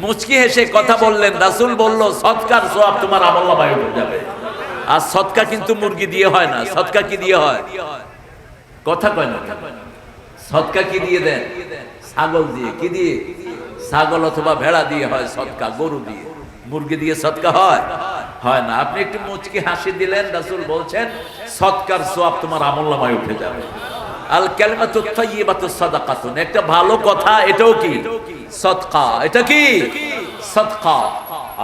মুচকি হেসে কথা বললেন, রাসূল বলল, সৎকার সওয়াব তোমার আমল্লামায় উঠে যাবে। আর সৎকা কিন্তু মুরগি দিয়ে হয় না, সৎকা কি দিয়ে হয়? কথা কয় না সৎকা কি দিয়ে দেন? ছাগল দিয়ে, কি দিয়ে? ছাগল অথবা ভেড়া দিয়ে হয় সৎকা, গরু দিয়ে। মুরগি দিয়ে সৎকা হয়? হয় না। আপনি একটু মুচকি হাসি দিলেন, রাসূল বলছেন, সৎকার সোয়াব তোমার আমল্লামায় উঠে যাবে। আল কালিমাতু তাইয়্যিবাতু সাদাকাতুন একটা ভালো কথা, এটাও কি?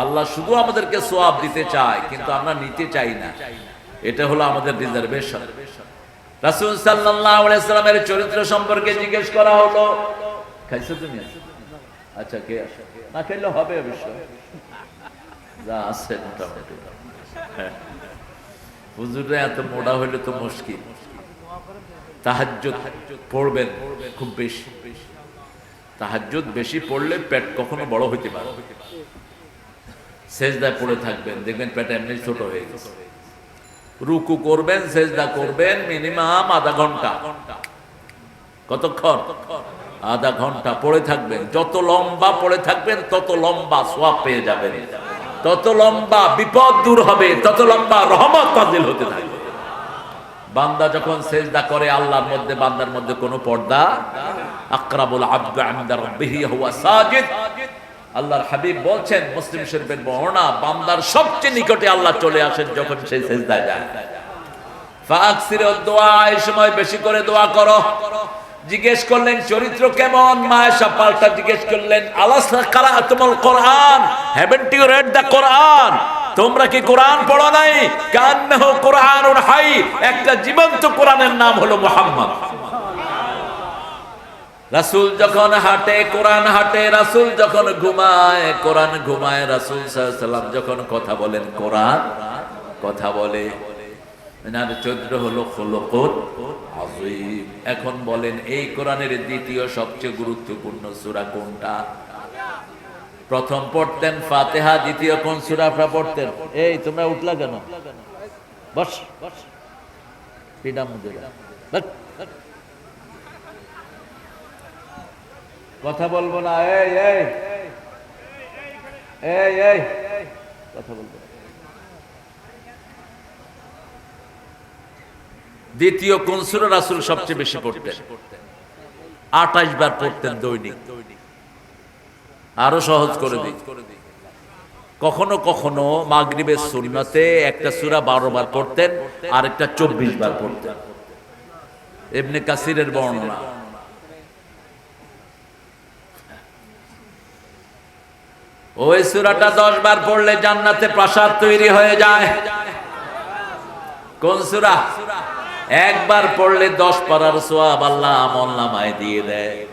আল্লাহ শুধু আমাদেরকে সোয়াব দিতে চায়, কিন্তু আমরা নিতে চাই না। এটা হলো আমাদের রিজার্ভেশন রাসূল চরিত্র সম্পর্কে জিজ্ঞেস করা হলো। খাইছো তুমি? আচ্ছা কে? না খেলে হবে অবশ্য। এত মোটা হইলে তো মুশকিল। খুব বেশি। তাহাজ্জুদ বেশি পড়লে পেট কখনো বড় হইতে পারে। সেজদায় পড়ে থাকবেন, দেখবেন পেট এমনি ছোট হয়ে গেছে। রুকু করবেন, সেজদা করবেন, মিনিমাম আধা ঘণ্টা। কতক্ষণ? আধা ঘণ্টা পড়ে থাকবেন। যত লম্বা পড়ে থাকবেন, তত লম্বা সোয়াব পেয়ে যাবেন। তত লম্বা বিপদ দূর হবে, তত লম্বা রহমত নাজিল হতে থাকবে। বান্দা যখন সেজদা করে, আল্লাহর মধ্যে, বান্দার মধ্যে কোনো পর্দা আল্লাহর হাবিব বলছেন, মুসলিম শরীফের বর্ণনা বান্দার সবচেয়ে নিকটে আল্লাহ চলে আসেন যখন সে সেজদায় যায়। বেশি করে দোয়া করো। জিজ্ঞেস করলেন, চরিত্র কেমন? মায়েশা পাল্টা জিজ্ঞেস করলেন আলাসা তোমার কোরআন রেড কোরআন? তোমরা কি কোরআন পড়ো নাই? কান্নাহ কোরআনুন হাই, একটা জীবন্ত কোরআনের নাম হলো মুহাম্মদ। রাসূল যখন হাঁটে, কোরআন হাঁটে, রাসুল যখন ঘুমায়, কোরআন ঘুমায়, রাসূল সাল্লাম যখন কথা বলেন, কোরআন কথা বলে। এনার চরিত্র হলো এখন বলেন, এই কোরআনের দ্বিতীয় সবচেয়ে গুরুত্বপূর্ণ সূরা কোনটা? প্রথম পড়তেন ফাতিহা, দ্বিতীয় কোন সূরা পড়তেন? এই, তোমরা উঠলা কেন? বস বস। পিডা মুদে বস। কথা বলব না এই এই। এই এই। কথা বলব দ্বিতীয় কোন সূরা রাসূল সবচেয়ে বেশি পড়তেন? আঠাশ বার পড়তেন দৈনিক। আরও সহজ করে দিই। কখনো কখনো মাগরিবের সুন্নতে একটা সুরা বারো বার পড়তেন আর একটা চব্বিশ বার পড়তেন। এমনি কাসিরের বর্ণনা। ওই সূরাটা দশ বার পড়লে জান্নাতে প্রাসাদ তৈরি হয়ে যায়। কোন সূরা? একবার পড়লে দশ পারার সোয়াব আল্লাহ আমল নামায় দিয়ে দেয়।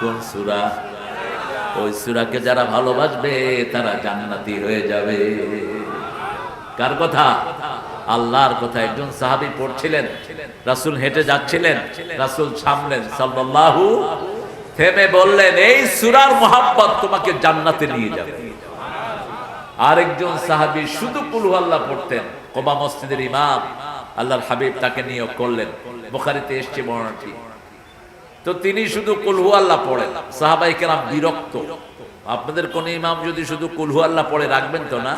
কোন সূরা? ওই সূরাকে যারা ভালোবাসবে, তারা জান্নাতি হয়ে যাবে। কার কথা? আল্লাহর কথা। একজন সাহাবী পড়ছিলেন, রাসূল হেঁটে যাচ্ছিলেন, রাসূল সামলেন, সাল্লাল্লাহু থেমে বললেন, এই সূরার মোহাব্বত তোমাকে জান্নাতে নিয়ে যাবে। আরেকজন সাহাবী শুধু কুলহু আল্লাহ পড়তেন, কোবা মসজিদের ইমাম। আল্লাহর হাবিব তাকে নিয়োগ করলেন, বুখারীতে এসছে বর্ণনাটি। তো তিনি শুধু কুলহু আল্লাহ পড়েন, সাহাবাই কেরাম বিরক্ত। আপনাদের কোন ইমাম যদি শুধু কুলহু আল্লাহ পড়ে, রাখবেন তো না?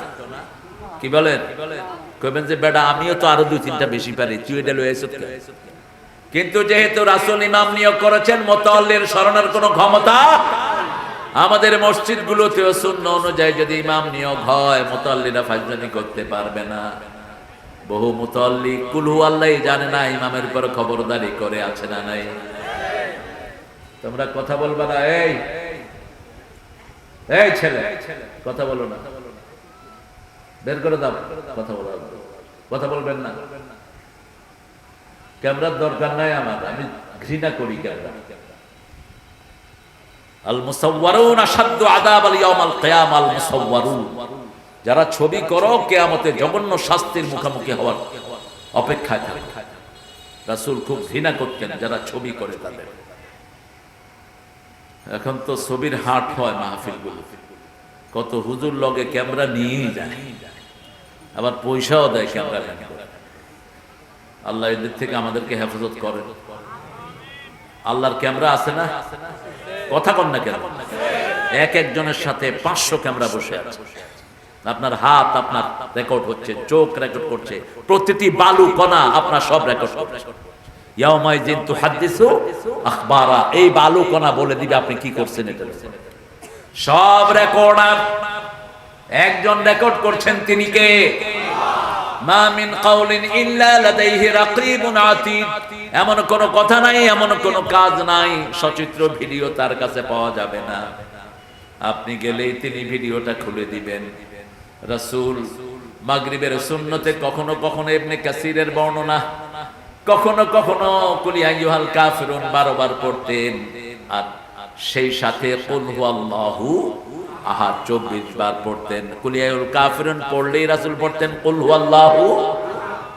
কি বলেন? কইবেন যে, বেটা, আমিও তো আরও দুই তিনটা বেশি পারি। তুই এটা লয়ে? কিন্তু যেহেতু রাসুল ইমাম নিয়োগ করেছেন, মোতাল্লির স্মরণের কোনো ক্ষমতা আমাদের মসজিদ গুলোতেও শূন্য অনুযায়ী যদি ইমাম নিয়োগ হয়, মোতাল্লিরা ফাজলামি করতে পারবে না। বহু মুতল্লি, কুলহু আল্লাহ জানে না ইমামের উপর খবরদারি করে আছে না নাই। তোমরা কথা বলবা না, এই এই ছেলে, কথা বলো না। বের করে দাও, কথা বলো। কথা বলবেন না। ক্যামেরার দরকার নাই আমার, আমি ঘৃণা করি ক্যামেরা। যারা ছবি করো কিয়ামতে জঘন্য শাস্তির মুখোমুখি হওয়ার অপেক্ষায় থাকে। রাসূল খুব ঘৃণা করতেন যারা ছবি করে তাদের। এখন তো ছবির হাট হয় মাহফিলগুলো। কত হুজুর লগে ক্যামেরা নিয়েই যায়। আবার পয়সাও দেয় ক্যামেরা আল্লাহ এদের থেকে আমাদেরকে হেফাজত করেন। আল্লাহর ক্যামেরা আছে না? কথা কন না কেন? এক একজনের সাথে পাঁচশো ক্যামেরা বসে আছে। আপনার হাত, আপনার রেকর্ড হচ্ছে, চোখ রেকর্ড করছে। প্রতিটি বালু, কণা আপনার সব রেকর্ড এই বালু, কণা বলে দিবে আপনি কি করছেন সব রেকর্ড একজন রেকর্ড করছেন তিনি কে? মিন এমন কথা নাই, এমন কাজ নাই, সচিত্র ভিডিও তার কাছে পাওয়া যাবে না। আপনি গেলেই তিনি ভিডিওটা খুলে দিবেন। রাসূল, মাগরিবের সুন্নতে কখনো কখনো ইবনে কাসিরের বর্ণনা, কখনো কখনো কুলি আইয়ুহাল কাফিরুন বারবার পড়তেন। আর সেই সাথে কুল হুয়াল্লাহু আহা চব্বিশ বার পড়তেন। কুলিয়াউল কাফিরুন পড়লেই রাসূল পড়তেন, কুল হুয়াল্লাহু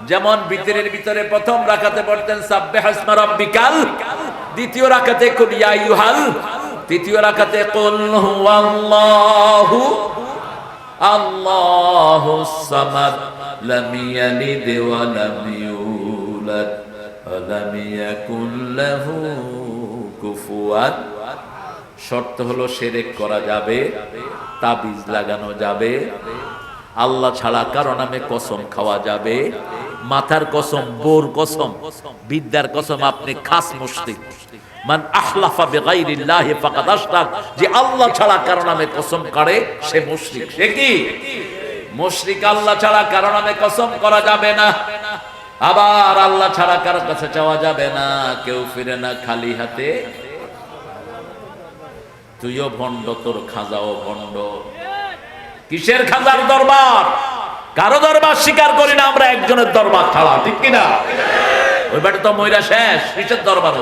যেমন ভিতরের ভিতরে প্রথম রাখাতে পড়তেন, সাব্বিহ ইসমা রাব্বিকাল দ্বিতীয় রাকাতে, কুল ইয়া তৃতীয় রাকাতে, কুল হুয়াল্লাহু আল্লাহুস সামাদ লাম ইয়ালিদ ওয়া লাম ইউলাদ ওয়া লাম ইয়াকুল লাহু কুফুয়ান শর্ত হলো সেরেক করা যাবে, তাবিজ লাগানো যাবে, আল্লাহ ছাড়া কারও নামে কসম খাওয়া যাবে, মাথার কসম, বোর কসম, বিদ্যার কসম আপনি খাস মুশরিক। মান আহলাফা ফাকাদ আশরাক যে আল্লাহ ছাড়া কারও নামে কসম করে, সে মুশরিক। সে কি? মুশরিক আল্লাহ ছাড়া কারও নামে কসম করা যাবে না। আবার আল্লাহ ছাড়া কারও কাছে চাওয়া যাবে না। কেউ ফিরে না খালি হাতে। তুইও ভণ্ড, তোর খাজাও ভণ্ড। কিসের খাজার দরবার? কারও দরবার স্বীকার করি না, আমরা একজনের দরবার ছাড়া ঠিক কিনা ওই বাড়ি তো ময়রা শেষ, কিসের দরবার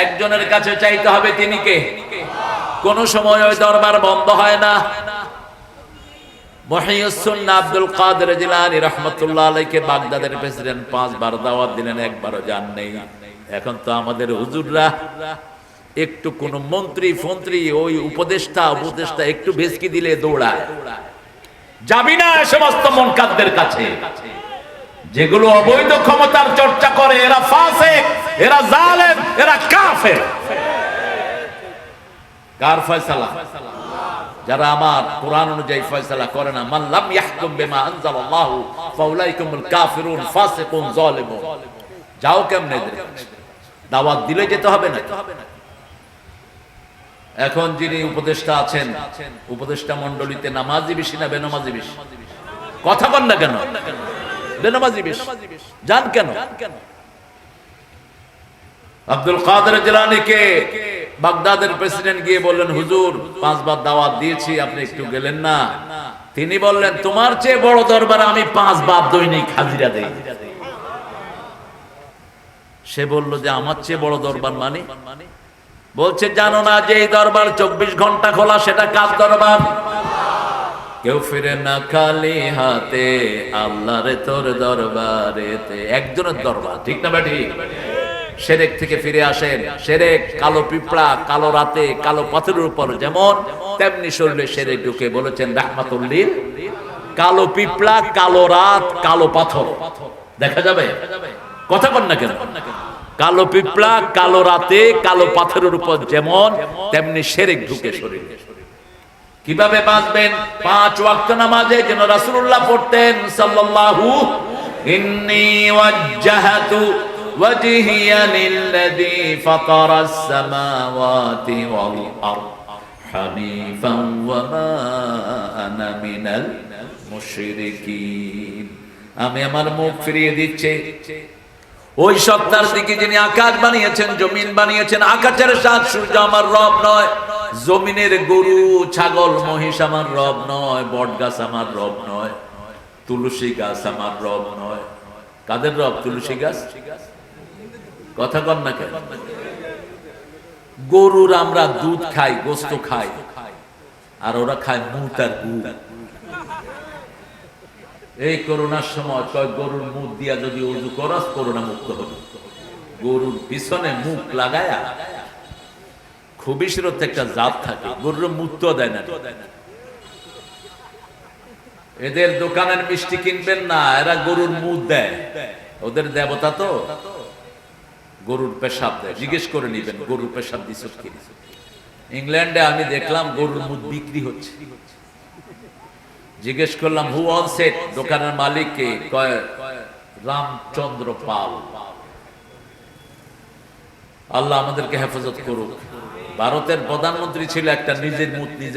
একজনের কাছে চাইতে হবে তিনি কে? কোন সময় ওই দরবার বন্ধ হয় না। এখন তো আমাদের হুজুররা একটু কোন মন্ত্রী, ফন্ত্রী, ওই উপদেষ্টা উপদেষ্টা একটু ভেসকি দিলে দৌড়ায়। যাবি না সমস্ত মনকাদদের কাছে। যেগুলো অবৈধ ক্ষমতার চর্চা করে, এরা ফাসেক, এরা জালেম, এরা কাফের। কার ফয়সালা? যারা আমার কোরআন অনুযায়ী ফয়সালা করে না। মাল্লাম ইয়াহকুম বিমা আনজালাল্লাহু, ফাউলাইকুমুল কাফিরুন, ফাসিকুন জালিমুন। যাও কেমনে দাওয়াত দিলে যেতে হবে না এখন যিনি উপদেষ্টা আছেন, উপদেষ্টা মন্ডলীতে নামাজি বেশি না বেনামাজি বেশি? কথা বল না কেন? বেনামাজি বেশি। জান কেন? আব্দুল কাদের জেলানিকে বাগদাদের প্রেসিডেন্ট গিয়ে বললেন, হুজুর, পাঁচবার দাওয়াত দিয়েছি, আপনি একটু গেলেন না। তিনি বললেন, তোমার চেয়ে বড় দরবারে আমি পাঁচ পাঁচবার দৈনিক হাজিরা দেই। সে বলল যে, আমার চেয়ে বড় দরবার মানে? বলছে, জানো না যে এই দরবার চব্বিশ ঘণ্টা খোলা, সেটা কার দরবার? কেউ ফিরে না খালি হাতে, আল্লাহরে তোর দরবারেতে। একজনের দরবার, ঠিক না ব্যাটি? সেরেক থেকে ফিরে আসেন, সেরেক কালো পিঁপড়া, কালো রাতে, কালো পাথরের উপর যেমন, তেমনি শরীরে সেরেক ঢুকে বলেছেন, রাহমাতুল্লিল। কালো পিঁপড়া, কালো রাত, কালো পাথর। দেখা যাবে? কথা কন না কেন? কালো পিঁপড়া, কালো রাতে, কালো পাথরের উপর যেমন, তেমনি সেরেক ঢুকে শরীরে। কীভাবে বাঁচবেন? পাঁচ ওয়াক্ত নামাজে যেন রাসূলুল্লাহ পড়তেন, সাল্লাল্লাহু আমি আমার মুখ ফিরিয়ে দিচ্ছি। ওই সত্তার দিকে যিনি আকাশ বানিয়েছেন, জমিন বানিয়েছেন, আকাশের সাত সূর্য আমার রব নয়, জমিনের গরু, ছাগল, মহিষ আমার রব নয় বট গাছ আমার রব নয়, তুলসী গাছ আমার রব নয়। কাদের রব? তুলসী গাছ? কথা কন না কেন? গরুর আমরা দুধ খাই, গোস্ত খাই, আর ওরা খায় মুত আর গু এই করোনার সময় কয় গরুর মুখ দিয়া যদি উজু করস, করোনা মুক্ত হবে। গরুর পিছনে মুখ লাগায়া খুবই সিরত একটা জাত থাকে, গরুর মুক্ত দেয় না। এদের দোকানের মিষ্টি কিনবেন না, এরা গরুর মুখ দেয়। ওদের দেবতা তো গরুর পেশাব দেয়। জিজ্ঞেস করে নিবেন, গরুর পেশাব দিছ কি ইংল্যান্ডে আমি দেখলাম গরুর মুখ বিক্রি হচ্ছে। জিজ্ঞেস করলাম হু অন সেট দোকানের মালিককে কয়, রামচন্দ্র পাল। আল্লাহ আমাদেরকে হেফাজত করুক। ভারতের প্রধানমন্ত্রী ছিল একটা নিজের মুখ নিজে